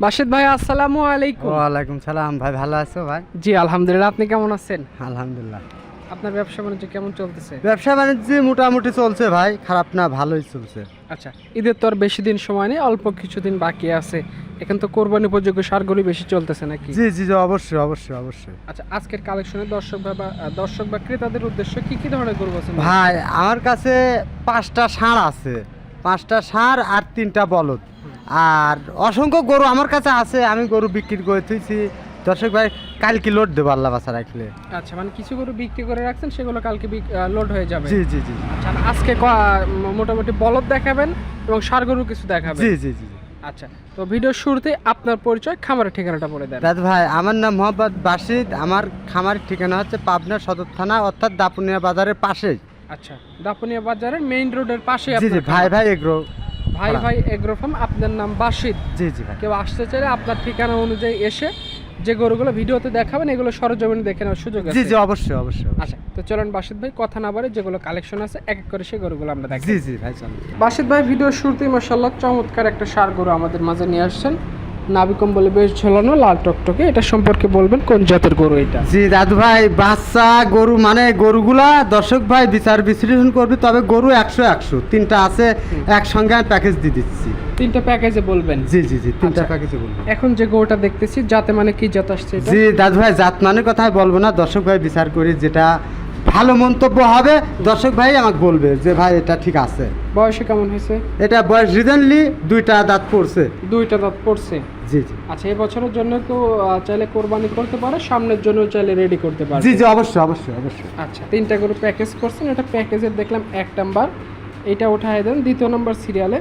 Basit ভাই আসসালামু আলাইকুম। ওয়ালাইকুম সালাম ভাই ভালো আছো ভাই? জি আলহামদুলিল্লাহ আপনি কেমন আছেন? আলহামদুলিল্লাহ। আপনার ব্যবসা বাণিজ্য কেমন চলতেছে? ব্যবসা বাণিজ্য মোটামুটি চলছে ভাই খারাপ না ভালোই চলছে। আচ্ছা ঈদের তো আর বেশি দিন সময় নেই অল্প কিছুদিন বাকি আছে। এখন তো কোরবানি উপযোগ্য সারগুলি বেশি চলতেছে নাকি? জি জি জি অবশ্যই অবশ্যই অবশ্যই। আচ্ছা আজকের কালেকশনে দর্শক বা দর্শক বা ক্রেতাদের উদ্দেশ্য কি কি ধরনের গরু আছে? ভাই আমার কাছে পাঁচটা ষাঁড় আছে। পাঁচটা ষাঁড় আর তিনটা বলদ। আর অসংখ্য গরু আমার কাছে আছে আমি গরু বিক্রি করে তুইছি দর্শক ভাই কালকে লোড দেবো আল্লাহ বাসা রাখলে। আচ্ছা মানে কিছু গরু বিক্রি করে রাখছেন সেগুলো কালকে লোড হয়ে যাবে। জি জি জি। আচ্ছা আজকে মোটামুটি বলদ দেখাবেন এবং সার গরু কিছু দেখাবেন। জি জি জি। আচ্ছা তো ভিডিওর শুরুতে আপনার পরিচয় খামারের ঠিকানাটা বলে দেন। দাদা ভাই আমার নাম মোহাম্মদ বাসিদ আমার খামারের ঠিকানা হচ্ছে পাবনা সদর থানা অর্থাৎ দাপুনিয়া বাজারের পাশেই। আচ্ছা দাপুনিয়া বাজারের মেইন রোডের পাশে জি জি ভাই ভাই এগ্রো। ভাই ভাড়া। ভাই এগ্রো ফার্ম আপনার নাম বাসিদ জি জি ভাই। কেউ আসতে চাইলে আপনার ঠিকানা অনুযায়ী এসে যে গরুগুলো ভিডিওতে দেখাবেন এগুলো সরজমিনে দেখে নেওয়ার সুযোগ আছে। জি জি অবশ্যই অবশ্যই। আচ্ছা তো চলুন বাসিদ ভাই কথা না বলে যেগুলো কালেকশন আছে এক এক করে সেই গরুগুলো আমরা দেখি জি জি ভাই চলুন। বাসিদ ভাই ভিডিও শুরুতেই মাশাআল্লাহ চমৎকার একটা সার গরু আমাদের মাঝে নিয়ে আসছেন। নাবি কম্বলে বেশ ঝোলানো লাল টকটকে। এটা সম্পর্কে বলবেন কোন জাতের গরু এটা? জি দাদু ভাই বাচ্চা গরু মানে গরুগুলা দর্শক ভাই বিচার বিশ্লেষণ করবে তবে গরু একশো একশো। তিনটা আছে একসঙ্গে আমি প্যাকেজ দিয়ে দিচ্ছি। তিনটা প্যাকেজে বলবেন? জি জি জি তিনটা আচ্ছা। প্যাকেজে বলব। এখন যে গরুটা দেখতেছি যাতে মানে কি জাত আসছে জি দাদু ভাই জাত মানে কথাই বলব না দর্শক ভাই বিচার করি যেটা ভালো মন্তব্য হবে দর্শক ভাই আমাকে বলবে যে ভাই এটা ঠিক আছে। বয়সে কেমন হয়েছে? এটা বয়স রিজেন্টলি দুইটা দাঁত পড়ছে। দুইটা দাঁত পড়ছে? জি জি। আচ্ছা এই বছরের জন্য তো চাইলে কোরবানি করতে পারে সামনের জন্য চাইলে রেডি করতে পারে। জি জি অবশ্যই অবশ্যই অবশ্যই। আচ্ছা তিনটা করে প্যাকেজ করছেন এটা প্যাকেজের দেখলাম এক নাম্বার এটা উঠাই দেন দ্বিতীয় নাম্বার সিরিয়ালে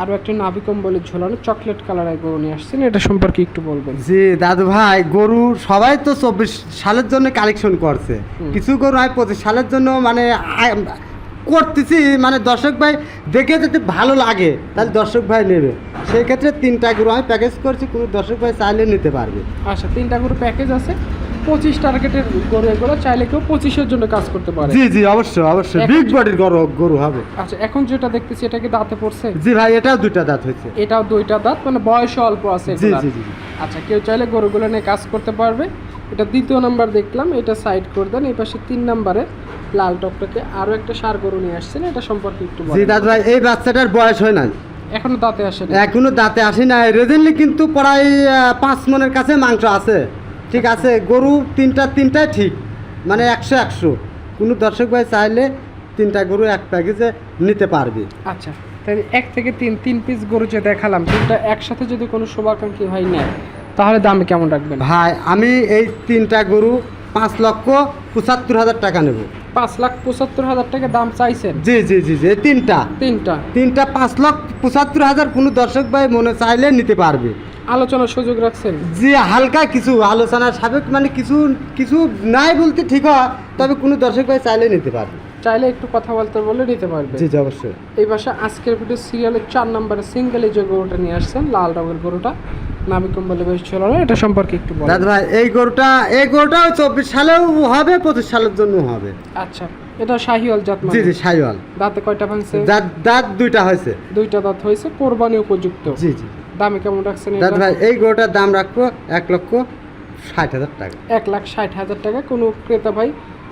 আরও একটা নাভি কম্বলে ঝোলানো চকলেট কালারের গরু নিয়ে আসছেন এটা সম্পর্কে একটু বলবেন। জি দাদু ভাই গরু সবাই তো চব্বিশ সালের জন্য কালেকশন করছে। কিছু গরু আমি পঁচিশ সালের জন্য মানে করতেছি মানে দর্শক ভাই দেখে যদি ভালো লাগে তাহলে দর্শক ভাই নেবে। সেই ক্ষেত্রে তিনটা গরু আমি প্যাকেজ করছি কোনো দর্শক ভাই চাইলে নিতে পারবে। আচ্ছা তিনটা করে প্যাকেজ আছে? পঁচিশ টার্গেটের গরু এগুলো চাইলে কেউ পঁচিশের জন্য কাজ করতে পারে। জি জি অবশ্যই অবশ্যই। বিগ বডির গরু গরু হবে। আচ্ছা এখন যেটা দেখতেছি এটা কি দাঁতে পড়ছে? জি ভাই এটাও দুইটা দাঁত হয়েছে। এটাও দুইটা দাঁত মানে বয়সও অল্প আছে জি জি জি আচ্ছা কেউ চাইলে গরুগুলো নিয়ে কাজ করতে পারবে। এটা দ্বিতীয় নাম্বার দেখলাম এটা সাইড করে দেন এই পাশে তিন নাম্বারে লাল টকটকে আরও একটা সার গরু নিয়ে আসছেন এটা সম্পর্কে একটু জি দাদু ভাই এই বাচ্চাটার বয়স হয় না এখনও দাঁতে আসে না এখনও দাঁতে আসে না রেজেন্টলি কিন্তু প্রায় পাঁচ মনের কাছে মাংস আছে। ঠিক আছে গরু তিনটা তিনটাই ঠিক মানে একশো একশো। কোনো দর্শক ভাই চাইলে তিনটা গরু এক প্যাকেজে নিতে পারবে। আচ্ছা তাই এক থেকে তিন তিন পিস গরু যে দেখালাম তিনটা একসাথে যদি কোনো শুভাকাঙ্ক্ষী হয় নেয় তাহলে দাম কেমন রাখবেন? ভাই আমি এই তিনটা গরু পাঁচ লক্ষ পঁচাত্তর হাজার টাকা নেব। পাঁচ লাখ পঁচাত্তর হাজার টাকা দাম চাইছেন? জি জি জি জি তিনটা। তিনটা। তিনটা পাঁচ লক্ষ পঁচাত্তর হাজার কোনো দর্শক ভাই মনে চাইলে নিতে পারবে। আলোচনার সুযোগ রাখছেন? জি হালকা কিছু আলোচনা সাবেক মানে কিছু কিছু নাই বলতে ঠিক হয় তবে কোনো দর্শক ভাই চাইলে নিতে পারবে। চাইলে একটু কথা বলতে বললে নিতে পারবে। জি জি অবশ্যই। এই পাশে আজকের ভিডিও সিরিয়ালের চার নম্বরে সিঙ্গেলে যে গরুটা নিয়ে আসছেন লাল রঙের গরুটা নামি কম্বলে বেশ ঝোলানো এটা সম্পর্কে একটু বলেন। দাদা ভাই এই গরুটা এই গরুটাও চব্বিশ সালেও হবে পঁচিশ সালের জন্য হবে। আচ্ছা এটা শাহিওয়াল জাত জি মানে? জি সাইওয়াল দাঁতে কয়টা ভাঙছে? দাঁত দাঁত দুইটা হয়েছে। দুইটা দাঁত হয়েছে কোরবানি উপযুক্ত। জি জি। দামে কেমন রাখছেন দাদা ভাই এই গরুটার দাম রাখব এক লক্ষ ষাট হাজার টাকা। এক লাখ ষাট হাজার টাকা। কোনো ক্রেতা ভাই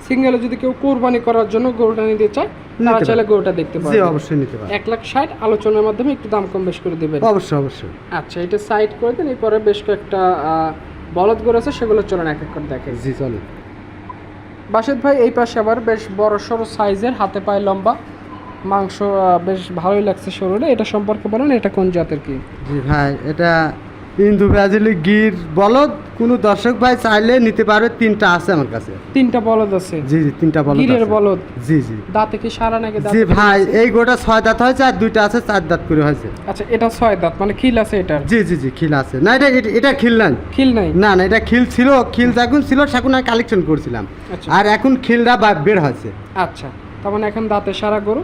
সিঙ্গেলে যদি কেউ কোরবানি করার জন্য গরুটা নিতে চায় তারা চাইলে গরুটা দেখতে জি অবশ্যই নিতে পারবে এক লাখ ষাট আলোচনার মাধ্যমে একটু দাম কম বেশ করে দেবেন। অবশ্যই অবশ্যই। আচ্ছা এটা সাইড করে দেন। এরপরে বেশ কয়েকটা বলদ গরু আছে সেগুলো চলেন এক এক করে দেখে জি চলো বাসেদ ভাই এই পাশে আবার বেশ বড় সড়ো সাইজের হাতে পায়ে লম্বা। মাংস বেশ ভালোই লাগছে শরীরে। এটা সম্পর্কে বলেন এটা কোন জাতের কি? জি ভাই এটা ইন্দু ব্রাজিলি গির বলদ। কোনো দর্শক ভাই চাইলে নিতে পারবে তিনটা আছে আমার কাছে। তিনটা বলদ আছে? জি জি তিনটা বলদ গিরের বলদ? জি জি। দাঁতে কি সারা নাকি দাঁতে জি ভাই এই গোটা ছয় দাঁত হয়েছে আর দুইটা আছে চার দাঁত করে হয়েছে। আচ্ছা এটা ছয় দাঁত মানে খিল আছে এটা জি জি জি খিল আছে। না এটা এটা- খিল নাই। খিল নাই? না না এটা খিল ছিল খিল যখন ছিল সেখন আমি কালেকশন করছিলাম। আচ্ছা। আর এখন খিলটা বের হয়েছে। আচ্ছা তার মানে এখন দাঁতে সারা গরু।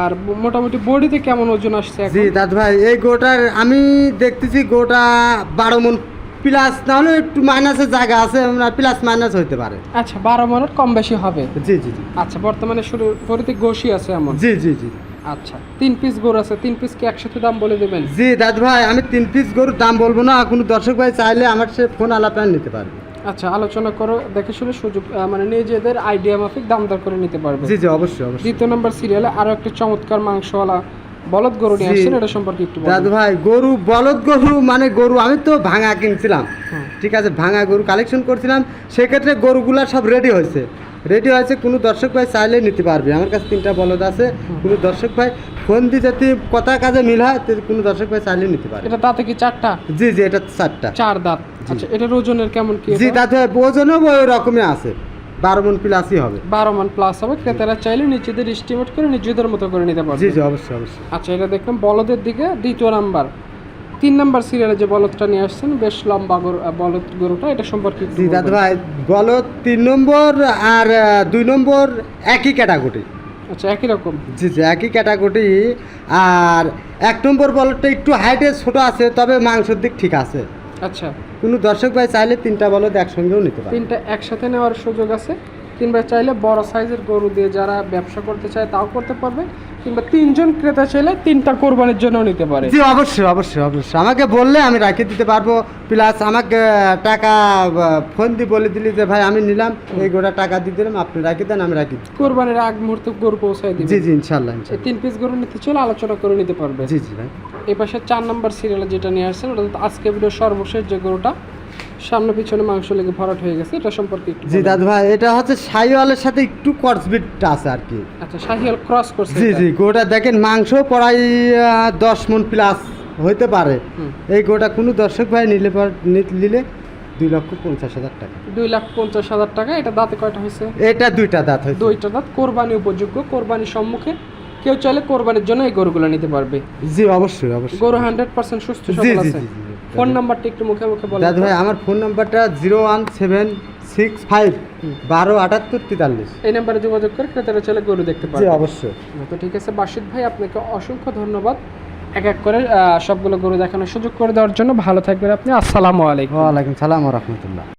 আর মোটামুটি বডিতে কেমন ওজন আসছে জি দাদু ভাই এই গোটার আমি দেখতেছি গোটা বারো মন প্লাস নাহলে একটু মাইনাসের জায়গা আছে প্লাস মাইনাস হইতে পারে। আচ্ছা বারো মনের কম বেশি হবে? জি জি জি। আচ্ছা বর্তমানে শুরু বডিতে গোশি আছে এমন? জি জি জি। আচ্ছা তিন পিস গরু আছে তিন পিস কি একসাথে দাম বলে দেবেন? জি দাদু ভাই আমি তিন পিস গরুর দাম বলব না কোনো দর্শক ভাই চাইলে আমার সে ফোন আলাপে নিতে পারবে। আচ্ছা আলোচনা করো দেখে শুনে সুযোগ মানে নিজেদের আইডিয়া মাফিক দাম দর করে নিতে পারবে। জি জি অবশ্যই অবশ্যই। দ্বিতীয় নম্বর সিরিয়ালে আরও একটা চমৎকার মাংসওয়ালা বলদ গরু নিয়ে। আসছেন এটা সম্পর্কে একটু দাদু ভাই গরু বলদ গরু মানে গরু আমি তো ভাঙা কিনছিলাম। ঠিক আছে ভাঙা গরু কালেকশন করছিলাম সেক্ষেত্রে গরুগুলা সব রেডি হয়েছে। রেডি হয়েছে কোনো দর্শক ভাই চাইলে নিতে পারবে। আমার কাছে তিনটা বলদ আছে কোনো দর্শক ভাই ফোন দিয়ে যদি কথা কাজে মিল হয় তো কোনো দর্শক ভাই চাইলে নিতে পারবে এটা দাঁতে কি চারটা? জি জি এটা চারটা। চার দাঁত। আচ্ছা এটার ওজনের কেমন কি জি ভাই ওজনও ওই রকমই আছে। বারো মন প্লাসই হবে। বারো মান প্লাস হবে। ক্রেতারা চাইলে নিজেদের এস্টিমেট করে নিজেদের মতো করে নিতে পারবে। জি জি অবশ্যই অবশ্যই। আচ্ছা এটা দেখলাম বলদের দিকে। দ্বিতীয় নাম্বার। তিন নাম্বার সিরিয়ালে যে বলদটা নিয়ে আসছেন বেশ লম্বা গরু বলদ গরুটা এটা সম্পর্কে জি দাদু ভাই বলদ তিন নম্বর আর দুই নম্বর একই ক্যাটাগরি আচ্ছা একই রকম। জি জি একই ক্যাটাগরি আর এক নম্বর বলটা একটু হাইটে ছোট আছে তবে মাংসের দিক ঠিক আছে। আচ্ছা। কোনো দর্শক ভাই চাইলে তিনটা বলদ একসঙ্গেও নিতে পারে। তিনটা একসাথে নেওয়ার সুযোগ আছে? কিংবা চাইলে বড় সাইজের গরু দিয়ে যারা ব্যবসা করতে চায় তাও করতে পারবে কিংবা তিনজন ক্রেতা চাইলে তিনটা কোরবানির জন্য নিতে পারে। জি অবশ্যই অবশ্যই অবশ্যই। আমাকে বললে আমি রাখে দিতে পারব। প্লাস আমাকে টাকা ফোন দিয়ে বলে দিলি যে ভাই আমি নিলাম। এই গোটা টাকা দিয়ে দিলাম আপনি রাখি দেন আমি রাখি দিই। কোরবানির আগ মুহূর্তে গরু পৌঁছায় দিবে। জি জি ইনশাল্লাহ এই ইনশাল্লাহ তিন পিস গরু নিতে চলে আলোচনা করে নিতে পারবে। জি জি ভাই। এই পাশে চার নম্বর সিরিয়ালে যেটা নিয়ে আসছেন ওটা আজকে ভিডিও সর্বশেষ যে গরুটা সামনে পিছনে মাংস লেগে ভরাট হয়ে গেছে এটা সম্পর্কে একটু জি। দাদু ভাই এটা হচ্ছে সাইওয়ালের সাথে একটু কর্সবিটটা আছে আর কি। আচ্ছা শাহিয়াল ক্রস করছে জি জি গোটা দেখেন মাংস প্রায় দশ মন প্লাস হইতে পারে। এই গোটা কোনো দর্শক ভাই নিলে নিলে দুই লক্ষ পঞ্চাশ হাজার টাকা। দুই লাখ পঞ্চাশ হাজার টাকা এটা দাঁতে কয়টা হয়েছে? এটা দুইটা দাঁত হয়েছে। দুইটা দাঁত কোরবানি উপযোগ্য কোরবানির সম্মুখে। কেউ চাইলে কোরবানির জন্য এই গরুগুলো নিতে পারবে। জি অবশ্যই অবশ্যই। গরু হান্ড্রেড পার্সেন্ট সুস্থ সবল আছে। জি জি। ফোন নাম্বারটা একটু মুখে মুখে বলেন দাদু ভাই আমার ফোন নাম্বারটা zero one seven six five বারো আটাত্তর তেতাল্লিশ। এই নাম্বারে যোগাযোগ করে ক্রেতারা চলে গরু দেখতে জি অবশ্যই। তো ঠিক আছে বাসিদ ভাই আপনাকে অসংখ্য ধন্যবাদ। এক এক করে সবগুলো গরু দেখানোর সুযোগ করে দেওয়ার জন্য। ভালো থাকবেন আপনি। আসসালামু আলাইকুম। ওয়ালাইকুম সালাম রহমতুল্লাহ।